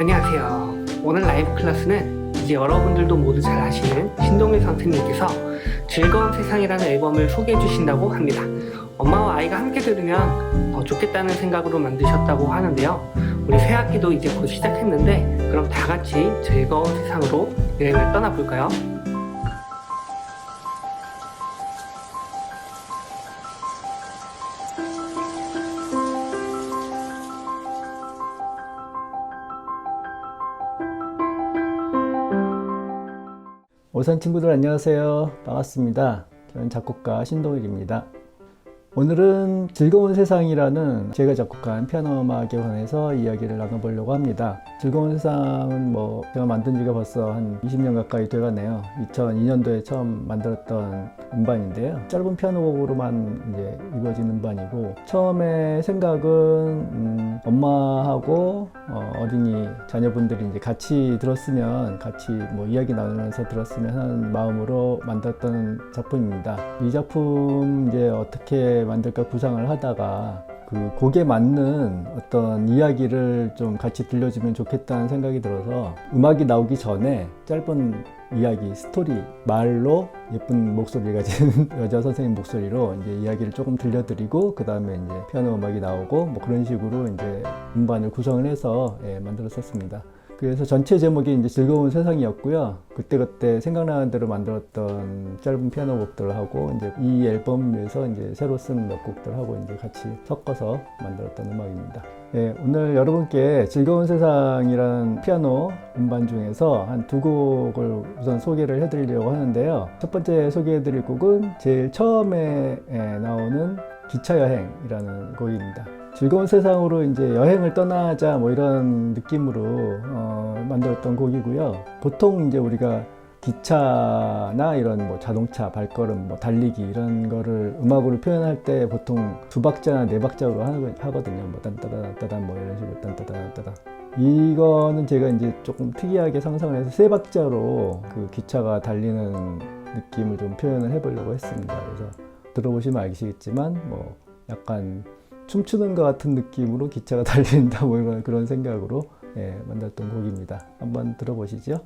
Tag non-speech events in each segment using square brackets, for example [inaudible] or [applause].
안녕하세요. 오늘 라이브 클래스는 이제 여러분들도 모두 잘 아시는 신동일 선생님께서 즐거운 세상이라는 앨범을 소개해 주신다고 합니다. 엄마와 아이가 함께 들으면 더 좋겠다는 생각으로 만드셨다고 하는데요. 우리 새 학기도 이제 곧 시작했는데 그럼 다 같이 즐거운 세상으로 여행을 떠나볼까요? 오산 친구들 안녕하세요. 반갑습니다. 저는 작곡가 신동일입니다. 오늘은 즐거운 세상이라는 제가 작곡한 피아노 음악에 관해서 이야기를 나눠보려고 합니다. 즐거운 세상은 뭐 제가 만든 지가 벌써 한 20년 가까이 돼가네요. 2002년도에 처음 만들었던 음반인데요. 짧은 피아노 곡으로만 이제 이루어진 음반이고 처음에 생각은 음, 엄마하고 어, 어린이 자녀분들이 이제 같이 들었으면 같이 뭐 이야기 나누면서 들었으면 하는 마음으로 만들었던 작품입니다. 이 작품 이제 어떻게 만들까 구상을 하다가 그 곡에 맞는 어떤 이야기를 좀 같이 들려주면 좋겠다는 생각이 들어서 음악이 나오기 전에 짧은 이야기, 스토리, 말로 예쁜 목소리를 가진 [laughs] 여자 선생님 목소리로 이제 이야기를 조금 들려드리고 그 다음에 이제 피아노 음악이 나오고 뭐 그런 식으로 이제 음반을 구성을 해서 예, 만들었었습니다. 그래서 전체 제목이 이제 즐거운 세상이었고요. 그때그때 생각나는 대로 만들었던 짧은 피아노 곡들을 하고 이제 이 앨범에서 이제 새로 쓴 몇 곡들 하고 이제 같이 섞어서 만들었던 음악입니다. 예, 오늘 여러분께 즐거운 세상이라는 피아노 음반 중에서 한 두 곡을 우선 소개를 해드리려고 하는데요. 첫 번째 소개해드릴 곡은 제일 처음에 예, 나오는 기차 여행이라는 곡입니다. 즐거운 세상으로 이제 여행을 떠나자 뭐 이런 느낌으로 어, 만들었던 곡이고요. 보통 이제 우리가 기차나 이런 뭐 자동차, 발걸음, 뭐 달리기 이런 거를 음악으로 표현할 때 보통 두 박자나 네 박자로 하거든요. 뭐 딴따다따단 뭐 이런 식으로 딴따다따다. 이거는 제가 이제 조금 특이하게 상상을 해서 세 박자로 그 기차가 달리는 느낌을 좀 표현을 해보려고 했습니다. 그래서 들어보시면 아시겠지만 뭐 약간 춤추는 것 같은 느낌으로 기차가 [laughs] 달린다 뭐 이런 그런 생각으로 예, 만들었던 곡입니다. 한번 들어보시죠.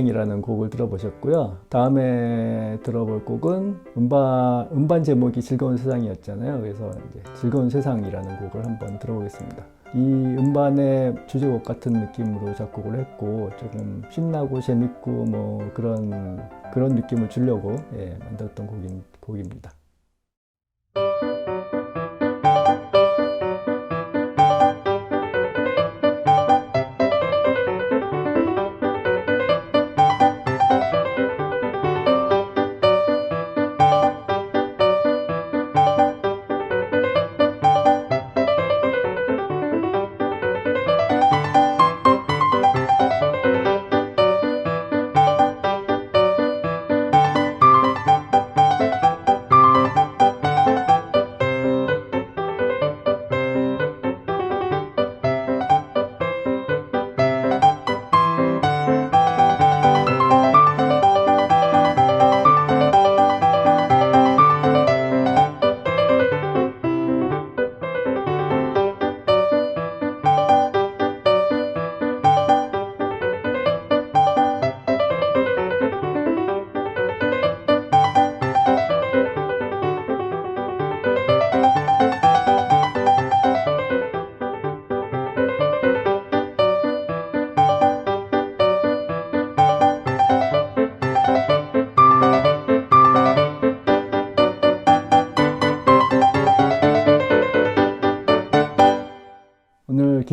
여행이라는 곡을 들어보셨고요. 다음에 들어볼 곡은 음반 음반 제목이 즐거운 세상이었잖아요. 그래서 이제 즐거운 세상이라는 곡을 한번 들어보겠습니다. 이 음반의 주제곡 같은 느낌으로 작곡을 했고 조금 신나고 재밌고 뭐 그런 그런 느낌을 주려고 예, 만들었던 곡인, 곡입니다.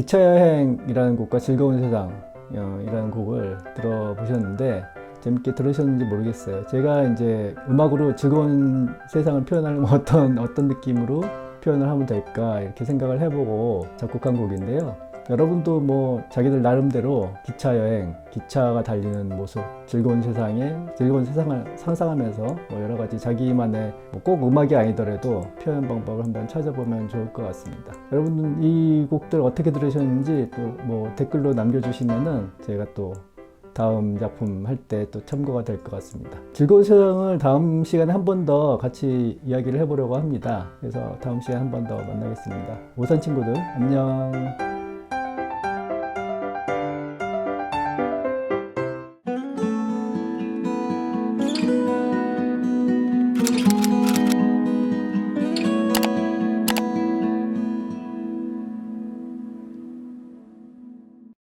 기차 여행이라는 곡과 즐거운 세상 이라는 곡을 들어보셨는데 재밌게 들으셨는지 모르겠어요. 제가 이제 음악으로 즐거운 세상을 표현하려면 [laughs] 어떤 어떤 느낌으로 표현을 하면 될까 이렇게 생각을 해보고 작곡한 곡인데요. 여러분도 뭐 자기들 나름대로 기차 여행, 기차가 달리는 모습, 즐거운 세상에 즐거운 세상을 상상하면서 뭐 여러 가지 자기만의 뭐 꼭 음악이 아니더라도 표현 방법을 한번 찾아보면 좋을 것 같습니다. 여러분은 이 곡들 어떻게 들으셨는지 또 뭐 댓글로 남겨주시면은 제가 또 다음 작품 할 때 또 참고가 될 것 같습니다. 즐거운 세상을 다음 시간에 한 번 더 같이 이야기를 해보려고 합니다. 그래서 다음 시간에 한 번 더 만나겠습니다. 오산 친구들 안녕.